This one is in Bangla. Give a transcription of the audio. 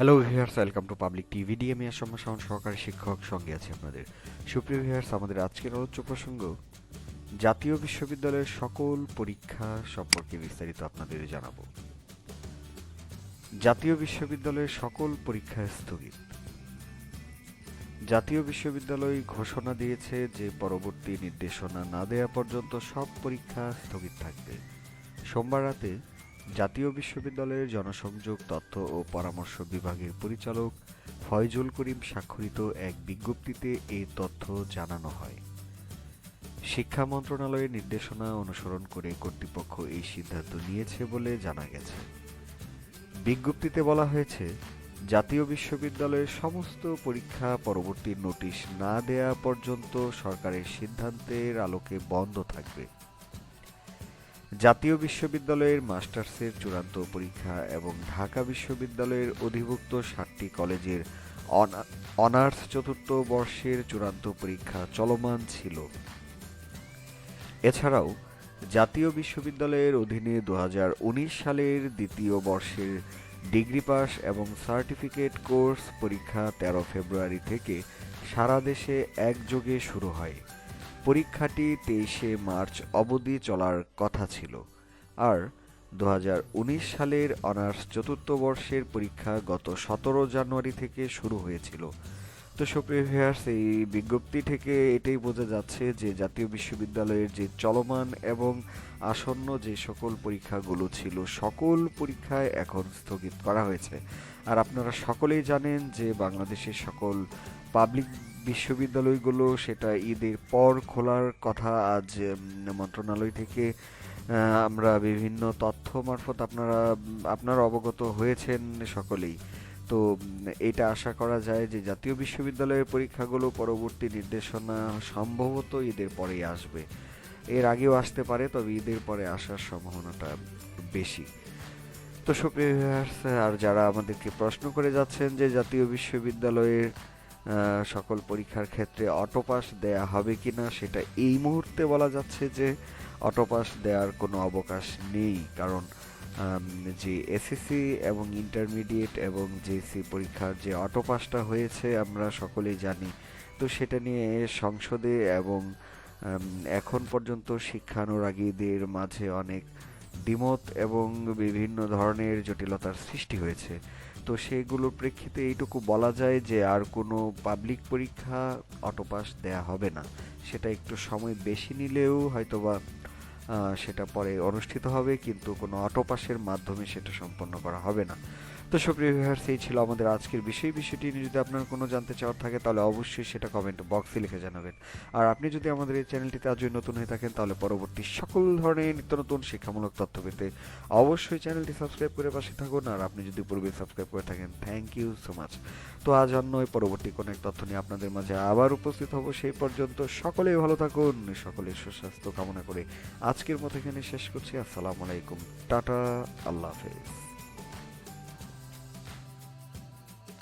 Hello viewers welcome to public TV DMA ASM Shaon সহকারী শিক্ষক সঙ্গে আছে আপনাদের। সুপ্রিয় ভিউয়ার্স আমাদের আজকের আলোচ্য প্রসঙ্গ, জাতীয় বিশ্ববিদ্যালয়ের সকল পরীক্ষা সম্পর্কে বিস্তারিত আপনাদের জানাব। জাতীয় বিশ্ববিদ্যালয়ের সকল পরীক্ষা স্থগিত। জাতীয় বিশ্ববিদ্যালয় ঘোষণা দিয়েছে যে পরবর্তী নির্দেশনা না দেওয়া পর্যন্ত সব পরীক্ষা স্থগিত থাকবে। সোমবার রাতে জাতীয় বিশ্ববিদ্যালয়ের জনসংযোগ, তথ্য ও পরামর্শ বিভাগের পরিচালক ফয়জুল করিম স্বাক্ষরিত এক বিজ্ঞপ্তিতে এই তথ্য জানানো হয়। শিক্ষা মন্ত্রণালয়ের নির্দেশনা অনুসরণ করে কর্তৃপক্ষ এই সিদ্ধান্ত নিয়েছে বলে জানা গেছে। বিজ্ঞপ্তিতে বলা হয়েছে, জাতীয় বিশ্ববিদ্যালয়ের সমস্ত পরীক্ষা পরবর্তী নোটিশ না দেয়া পর্যন্ত সরকারের সিদ্ধান্তের আলোকে বন্ধ থাকবে। জাতীয় বিশ্ববিদ্যালয়ের মাস্টার্সের চূড়ান্ত পরীক্ষা এবং ঢাকা বিশ্ববিদ্যালয়ের অধিভুক্ত সাতটি কলেজের অনা- অনার্স চতুর্থ বর্ষের চূড়ান্ত পরীক্ষা চলমান ছিল। এছাড়াও, জাতীয় বিশ্ববিদ্যালয়ের অধীনে দু হাজার উনিশ সালের দ্বিতীয় বর্ষের ডিগ্রি পাস এবং সার্টিফিকেট কোর্স পরীক্ষা তেরো ফেব্রুয়ারি থেকে সারা দেশে একযোগে শুরু হয়। পরীক্ষাটি তেইশে মার্চ অবধি চলার কথা ছিল। আর দু হাজার উনিশ সালের অনার্স চতুর্থ বর্ষের পরীক্ষা গত সতেরো জানুয়ারি থেকে শুরু হয়েছিল। তো সুপ্রিয় ভিউয়ার্স এই বিজ্ঞপ্তি থেকে এটাই বোঝা যাচ্ছে যে জাতীয় বিশ্ববিদ্যালয়ের যে চলমান এবং আসন্ন যে সকল পরীক্ষাগুলো ছিল, সকল পরীক্ষায় এখন স্থগিত করা হয়েছে। আর আপনারা সকলেই জানেন যে বাংলাদেশের সকল পাবলিক বিশ্ববিদ্যালয়গুলো সেটা ঈদের পর খোলার কথা। আজ মন্ত্রণালয় থেকে আমরা বিভিন্ন তথ্য মারফত আপনারা আপনারা অবগত হয়েছেন সকলেই। তো এটা আশা করা যায় যে জাতীয় বিশ্ববিদ্যালয়ের পরীক্ষাগুলো পরবর্তী নির্দেশনা সম্ভবত ঈদের পরেই আসবে। এর আগেও আসতে পারে, তবে ঈদের পরে আসার সম্ভাবনাটা বেশি। তো সুপ্রিয় আর যারা আমাদেরকে প্রশ্ন করে যাচ্ছেন যে জাতীয় বিশ্ববিদ্যালয়ের সকল পরীক্ষার ক্ষেত্রে অটোপাস দেয়া হবে কিনা সেটা এই মুহূর্তে বলা যাচ্ছে যে অটোপাস দেওয়ার কোনো অবকাশ নেই। কারণ যে এসএসসি এবং ইন্টারমিডিয়েট এবং জেসি পরীক্ষার যে অটোপাসটা হয়েছে আমরা সকলেই জানি। তো সেটা নিয়ে সংসদে এবং এখন পর্যন্ত শিক্ষানুরাগীদের মাঝে অনেক দ্বিমত এবং বিভিন্ন ধরনের জটিলতার সৃষ্টি হয়েছে। তো সেগুলোর প্রেক্ষিতে এইটুকু বলা যায় যে আর কোনো পাবলিক পরীক্ষা অটোপাস দেয়া হবে না। সেটা একটু সময় বেশি নিলেও হয়তোবা সেটা পরে অনুষ্ঠিত হবে, কিন্তু কোনো অটোপাসের মাধ্যমে সেটা সম্পন্ন করা হবে না। তো সুপ্রিয় ভিউয়ার্স এই ছিল আমাদের আজকের বিষয়। বিষয়টি নিয়ে যদি আপনার কোনো জানতে চাওয়ার থাকে, তাহলে অবশ্যই সেটা কমেন্ট বক্সে লিখে জানাবেন। আর আপনি যদি আমাদের এই চ্যানেলটিতে আজই নতুন হয়ে থাকেন, তাহলে পরবর্তী সকল ধরনের নিত্য নতুন শিক্ষামূলক তথ্য পেতে অবশ্যই চ্যানেলটি সাবস্ক্রাইব করে পাশে থাকুন। আর আপনি যদি পূর্বে সাবস্ক্রাইব করে থাকেন থ্যাংক ইউ সো মাচ তো আজ অন্য পরবর্তী কোনো এক তথ্য নিয়ে আপনাদের মাঝে আবার উপস্থিত হব। সেই পর্যন্ত সকলেই ভালো থাকুন, সকলের সুস্বাস্থ্য কামনা করে আজকের মতো এখানে শেষ করছি। আসসালামু আলাইকুম। টাটা, আল্লাহ হাফেজ।